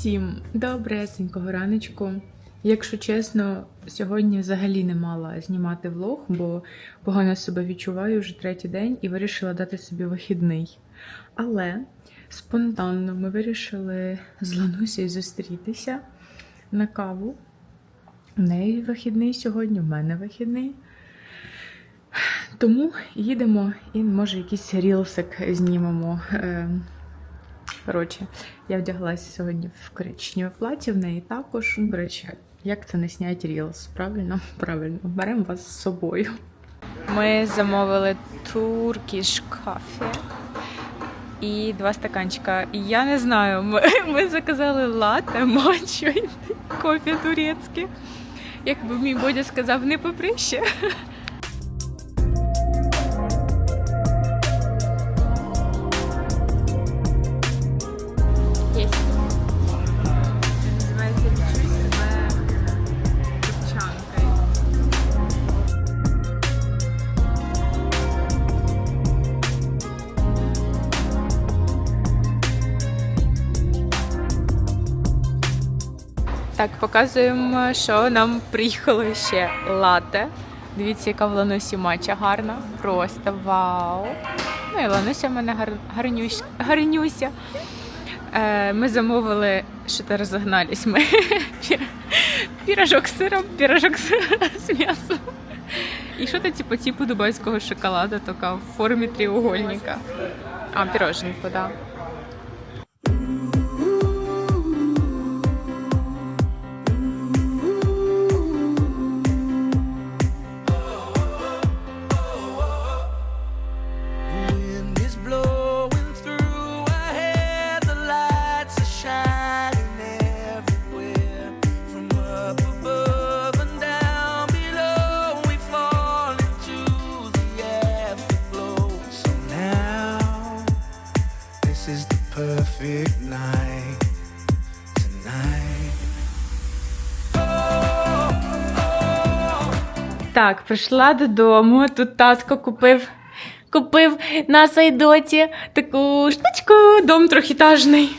Всім добресенького раночку. Якщо чесно, сьогодні взагалі не мала знімати влог, бо погано себе відчуваю вже третій день і вирішила дати собі вихідний. Але спонтанно ми вирішили з Ланусею зустрітися на каву. У неї вихідний сьогодні, в мене вихідний. Тому їдемо і може якийсь рілсик знімемо. Коротше, я вдяглася сьогодні в коричневе плаття, в неї також. Ну, Коротше, як це не снять рілс? Правильно? Правильно. Беремо вас з собою. Ми замовили туркіш кафе і два стаканчика. Я не знаю, ми, ми заказали лате, мачо і кофе турецьке. Якби мій Бодя сказав, не поприще. Так, показуємо, що нам приїхало ще лате. Дивіться, яка в Ланусі мача гарна. Просто вау. Ну і Лануся в мене гар... гарнюсь... гарнюся. Е, ми замовили, що то розогнались ми. Пір- Пірожок з сиром, пірожок з, м'ясом. І що то типу, типу дубайського шоколада, така в формі треугольника. А, піроженку, так. Perfect night. Tonight. Так, прийшла додому. Тут татко купив, купив на сайдоті таку штучку, дом трьохітажний.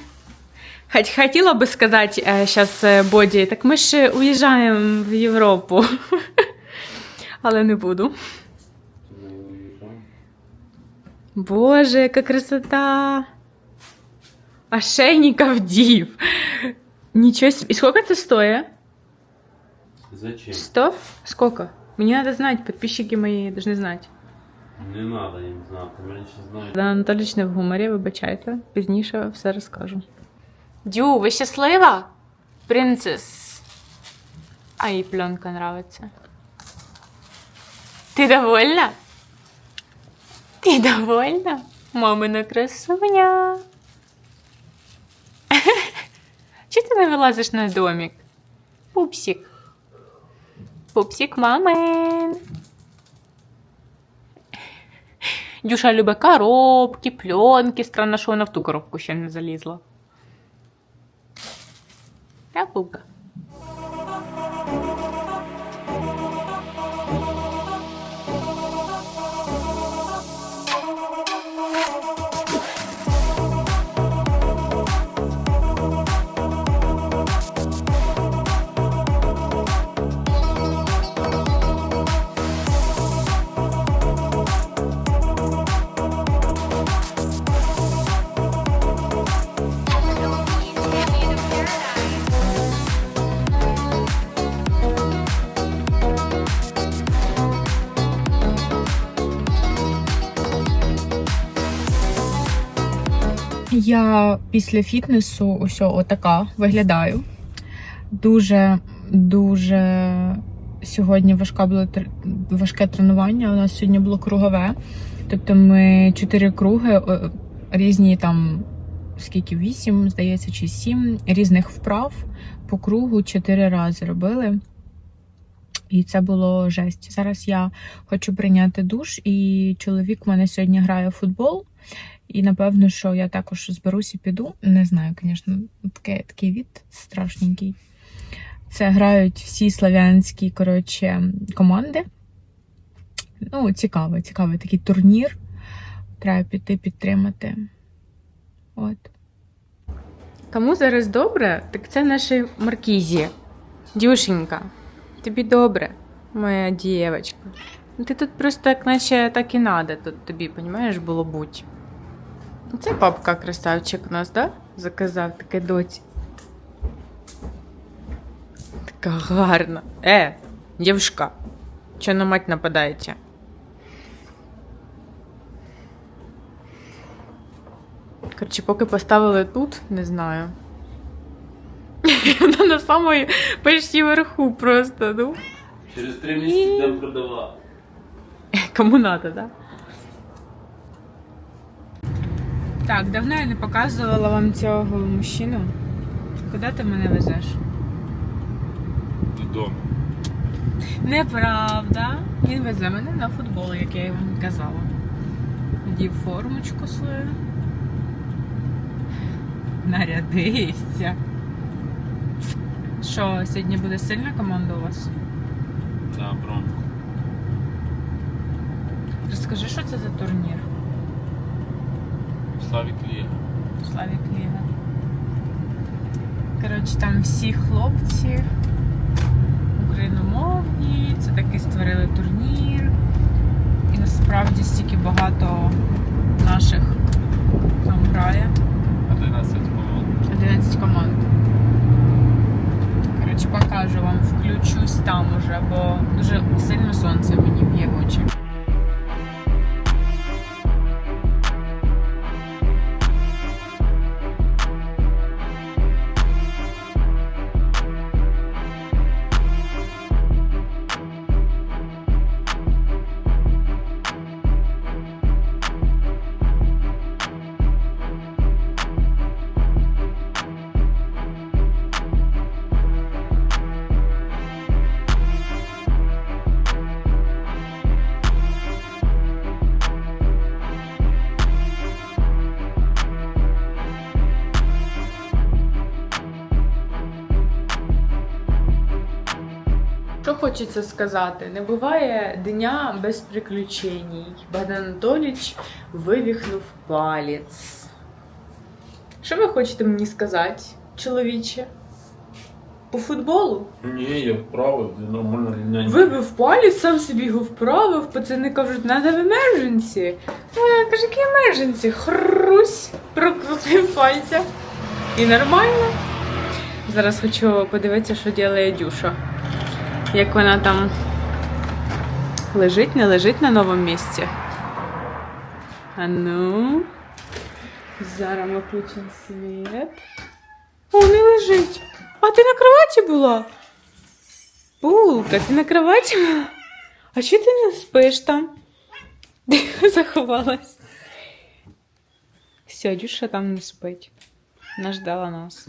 Хоч хотіла би сказати зараз Боді, так ми ж уїжджаємо в Європу. Але не буду. Боже, яка красота! Ошейника вдів. Нічого себе. І скільки це стоїть? Зачем? Сто? Сколько? Мне надо знать, подписчики мои должны знать. Не надо їм знати, вони ще знають. Дана Анатолійович не в гуморі, вибачайте. Пізніше все розкажу. Дю, ви щаслива? Принцес. А їй пленка нравиться. Ти довольна? Ти довольна? Мамина красуня. Чого ти не вилазиш на домик? Пупсик. Пупсик мамин. Дюша любить коробки, пленки. Странно, що вона в ту коробку ще не залізла. Я пупка. Я після фітнесу ось отака виглядаю. Дуже, дуже сьогодні важка було важке тренування. У нас сьогодні було кругове. Тобто ми чотири круги, різні там, скільки вісім, здається, чи сім різних вправ по кругу чотири рази робили. І це було жесть. Зараз я хочу прийняти душ, і чоловік у мене сьогодні грає в футбол. І напевно, що я також зберусь і піду. Не знаю, звісно, таке, такий від страшненький. Це грають всі славянські коротше, команди. Ну, цікавий, цікавий такий турнір. Треба піти підтримати. От. Кому зараз добре, так це нашій Маркізі. Дюшенька, тобі добре, моя дівчинка. Ти тут просто як наче так і надо, тут тобі, понімаєш, було будь. Це папка красавчик у нас, да? Заказав таке доці. Така гарна. Е, дівчинка, що на мать нападаєте? Коротше, поки поставили тут, не знаю. Вона на самої почти верху просто, ну. Через три місяці будемо продавати. Кому надо, да? Так, давно я не показувала вам цього мужчину. Куди ти мене везеш? Додому. Неправда. Він везе мене на футбол, як я вам казала. Вдів формочку свою. Нарядився. Що, сьогодні буде сильна команда у вас? Да, Бронко. Розкажи, що це за турнір? Славік Ліга. Славік Ліга. Коротше, там всі хлопці україномовні, це таки створили турнір. І насправді стільки багато наших там грає. 11 команд. 11 команд. Коротше, покажу вам, включусь там уже, бо дуже сильно сонце мені б'є в очі. Хочеться сказати? Не буває дня без приключень. Богдан Анатолійович вивіхнув палець. Що ви хочете мені сказати, чоловіче? По футболу? Ні, я вправив, де нормально рівняння. Вибив палець, сам собі його вправив. Пацани кажуть, надо в емерженсі. А, каже, які емерженсі? Хрусь, прокрутив пальця. І нормально. Зараз хочу подивитися, що робить Дюша. Як вона там лежить, не лежить на новому місці. А ну. Зараз ми включимо світ. О, не лежить. А ти на кроваті була? Булка, ти на кроваті була? А що ти не спиш там? Заховалась? Все, Дюша там не спить. Вона ждала нас.